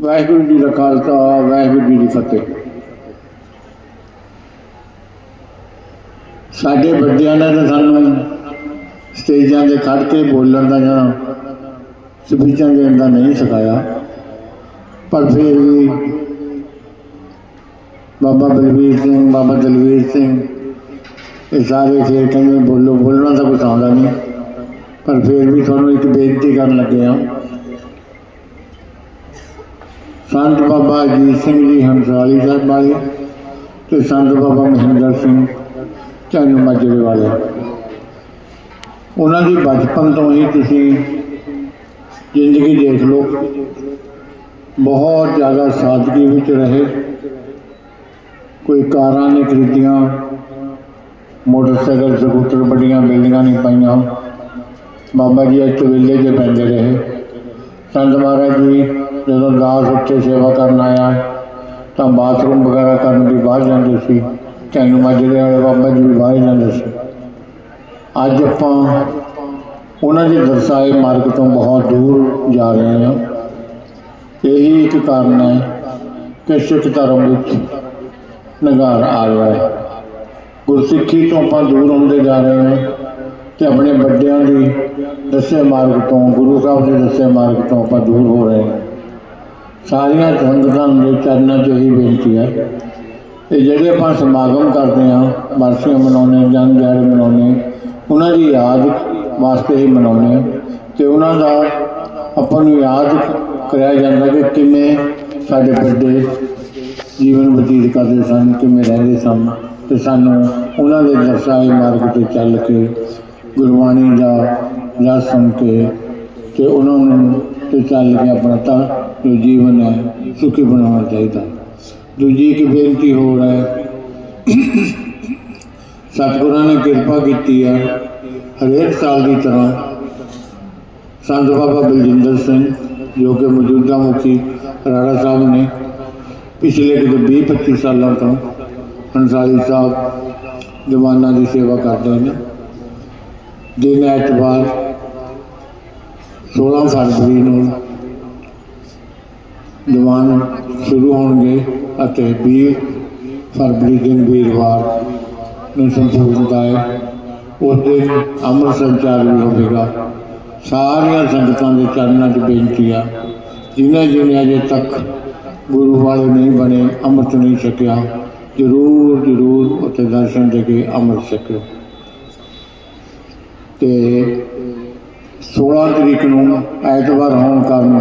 ਵਾਹਿਗੁਰੂ ਜੀ ਦਾ ਖਾਲਸਾ, ਵਾਹਿਗੁਰੂ ਜੀ ਦੀ ਫਤਿਹ। ਸਾਡੇ ਵੱਡਿਆਂ ਨੇ ਤਾਂ ਸਾਨੂੰ ਸਟੇਜਾਂ 'ਤੇ ਖੜ ਕੇ ਬੋਲਣ ਦਾ ਜਾਂ ਸਪੀਚਾਂ ਦੇਣ ਦਾ ਨਹੀਂ ਸਿਖਾਇਆ। ਪਰ ਫਿਰ ਵੀ ਬਾਬਾ ਬਲਵੀਰ ਸਿੰਘ, ਬਾਬਾ ਦਲਵੀਰ ਸਿੰਘ, ਇਹ ਸਾਰੇ ਫਿਰ ਕਹਿੰਦੇ ਬੋਲੋ, ਬੋਲਣਾ ਤਾਂ ਕੁਛ ਆਉਂਦਾ ਨਹੀਂ। ਪਰ ਫਿਰ ਵੀ ਤੁਹਾਨੂੰ ਇੱਕ ਬੇਨਤੀ ਕਰਨ ਲੱਗੇ ਹਾਂ। ਸੰਤ ਬਾਬਾ ਅਜੀਤ ਸਿੰਘ ਜੀ ਹੰਸਾਲੀ ਸਾਹਿਬ ਵਾਲੇ ਤੇ ਸੰਤ ਬਾਬਾ ਮਹਿੰਦਰ ਸਿੰਘ ਚੰਨ ਮਾਜਰੇ ਵਾਲੇ। ਉਹਨਾਂ ਦੀ ਬਚਪਨ ਤੋਂ ਹੀ ਤੁਸੀਂ ਜ਼ਿੰਦਗੀ ਦੇਖ ਲਓ। ਬਹੁਤ ਜ਼ਿਆਦਾ ਸਾਦਗੀ ਵਿੱਚ ਰਹੇ। ਕੋਈ ਕਾਰਾਂ ਨਹੀਂ ਖਰੀਦੀਆਂ। ਮੋਟਰਸਾਈਕਲ, ਸਕੂਟਰ ਵੱਡੀਆਂ ਬਿਲਡਿੰਗਾਂ ਨਹੀਂ ਪਾਈਆਂ। ਬਾਬਾ ਜੀ ਇਸ ਵੇਲੇ 'ਚ ਪੈਂਦੇ ਰਹੇ। ਸੰਤ ਮਹਾਰਾਜ ਜੀ ਜਦੋਂ ਦਾਸ ਉੱਤੇ ਸੇਵਾ ਕਰਨ ਆਇਆ, ਤਾਂ ਬਾਥਰੂਮ ਵਗੈਰਾ ਕਰਨ ਵੀ ਬਾਹਰ ਜਾਂਦੇ ਸੀ। ਚੈਨੂੰ ਮਾਜਰੇ ਵਾਲੇ ਬਾਬਾ ਜੀ ਵੀ ਬਾਹਰ ਜਾਂਦੇ ਸੀ। ਅੱਜ ਆਪਾਂ ਉਹਨਾਂ ਦੇ ਦਰਸਾਏ ਮਾਰਗ ਤੋਂ ਬਹੁਤ ਦੂਰ ਜਾ ਰਹੇ ਹਾਂ। ਇਹੀ ਇੱਕ ਕਾਰਨ ਹੈ ਕਿ ਸਿੱਖ ਧਰਮ ਵਿੱਚ ਨਿਗਾਰ ਆ ਰਿਹਾ ਹੈ। ਗੁਰਸਿੱਖੀ ਤੋਂ ਆਪਾਂ ਦੂਰ ਹੁੰਦੇ ਜਾ ਰਹੇ ਹਾਂ ਤੇ ਆਪਣੇ ਵੱਡਿਆਂ ਦੀ ਦੱਸੇ ਮਾਰਗ ਤੋਂ, ਗੁਰੂ ਸਾਹਿਬ ਦੇ ਦੱਸੇ ਮਾਰਗ ਤੋਂ ਆਪਾਂ ਦੂਰ ਹੋ ਰਹੇ ਹਾਂ। ਸਾਰੀਆਂ ਸੰਗਤਾਂ ਦੇ ਚਰਨਾਂ 'ਚ ਇਹੀ ਬੇਨਤੀ ਹੈ। ਕਿ ਜਿਹੜੇ ਆਪਾਂ ਸਮਾਗਮ ਕਰਦੇ ਹਾਂ ਬਰਸੀਆਂ ਮਨਾਉਂਦੇ ਹਾਂ ਜਨਮ ਦਿਹਾੜੇ ਮਨਾਉਂਦੇ ਹਾਂ, ਉਹਨਾਂ ਦੀ ਯਾਦ ਵਾਸਤੇ ਹੀ ਮਨਾਉਂਦੇ ਹਾਂ। ਤੇ ਉਹਨਾਂ ਦਾ ਆਪਾਂ ਨੂੰ ਯਾਦ ਕਰਿਆ ਜਾਂਦਾ ਕਿ ਕਿਵੇਂ ਸਾਡੇ ਵੱਡੇ ਜੀਵਨ ਬਤੀਤ ਕਰਦੇ ਸਨ, ਕਿਵੇਂ ਰਹਿੰਦੇ ਸਨ। ਤੇ ਸਾਨੂੰ ਉਹਨਾਂ ਦੇ ਦਰਸਾਏ ਮਾਰਗ ਤੇ ਚੱਲ ਕੇ ਗੁਰਬਾਣੀ ਦਾ ਰਸ ਸੁਣ ਕੇ ਤੇ ਉਹਨਾਂ ਨੂੰ ਤੇ ਚੱਲ ਕੇ ਆਪਣਾ ਤਾਂ ਜੋ ਜੀਵਨ ਹੈ ਸੁਖੀ ਬਣਾਉਣਾ ਚਾਹੀਦਾ। ਦੂਜੀ ਇੱਕ ਬੇਨਤੀ ਹੋਰ ਹੈ। ਸਤਿਗੁਰਾਂ ਨੇ ਕਿਰਪਾ ਕੀਤੀ ਹੈ ਹਰੇਕ ਸਾਲ ਦੀ ਤਰ੍ਹਾਂ ਸੰਤ ਬਾਬਾ ਬਲਜਿੰਦਰ ਸਿੰਘ, ਜੋ ਕਿ ਮੌਜੂਦਾ ਮੁਖੀ ਰਾੜਾ ਸਾਹਿਬ ਨੇ, ਪਿਛਲੇ ਕਿਤੇ 20 25 ਸਾਲਾਂ ਤੋਂ ਹੰਸਾਰੀ ਸਾਹਿਬ ਜਵਾਨਾਂ ਦੀ ਸੇਵਾ ਕਰਦੇ ਨੇ। ਦਿਨ ਐਤਵਾਰ 16 ਫਰਵਰੀ ਨੂੰ ਦੀਵਾਨ ਸ਼ੁਰੂ ਹੋਣਗੇ ਅਤੇ 20 ਫਰਵਰੀ ਦਿਨ ਵੀਰਵਾਰ ਨੂੰ ਸੰਪੂਰਨਤਾ ਹੈ। ਉਸ ਦਿਨ ਅੰਮ੍ਰਿਤ ਸੰਚਾਰ ਵੀ ਹੋਵੇਗਾ। ਸਾਰੀਆਂ ਸੰਗਤਾਂ ਦੇ ਚਰਨਾਂ 'ਚ ਬੇਨਤੀ ਆ। ਜਿਨ੍ਹਾਂ ਜਿਨ੍ਹਾਂ ਅਜੇ ਤੱਕ ਗੁਰੂ ਵਾਲੇ ਨਹੀਂ ਬਣੇ, ਅੰਮ੍ਰਿਤ ਨਹੀਂ ਛਕਿਆ, ਜ਼ਰੂਰ ਜ਼ਰੂਰ ਉੱਥੇ ਦਰਸ਼ਨ ਦੇ ਕੇ ਅੰਮ੍ਰਿਤ ਛਕਿਓ। ਤੇ 16 ਤਰੀਕ ਨੂੰ ਐਤਵਾਰ ਹੋਣ ਕਾਰਨ